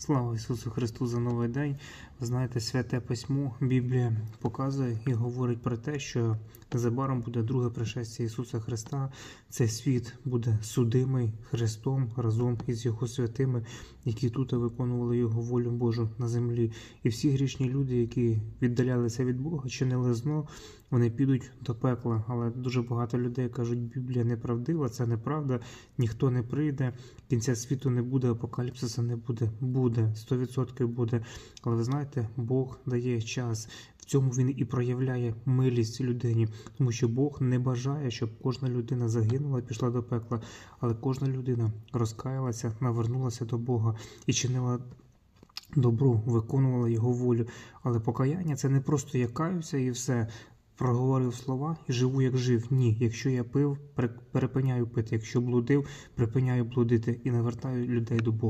Слава Ісусу Христу за новий день. Ви знаєте, святе письмо, Біблія показує і говорить про те, що незабаром буде друге пришестя Ісуса Христа. Цей світ буде судимий Христом разом із Його святими, які тут виконували Його волю Божу на землі. І всі грішні люди, які віддалялися від Бога, чинили зло, вони підуть до пекла. Але дуже багато людей кажуть, Біблія неправдива, це неправда, ніхто не прийде, кінця світу не буде, апокаліпсиса не буде. Буде, 100% буде. Але ви знаєте, Бог дає час. В цьому він і проявляє милість людині, тому що Бог не бажає, щоб кожна людина загинула пішла до пекла, але кожна людина розкаялася, навернулася до Бога і чинила добро, виконувала його волю. Але покаяння це не просто я каюся і все. Проговорив слова і живу, як жив. Ні, якщо я пив, пере- перепиняю пити. Якщо блудив, припиняю блудити і навертаю людей до Бога.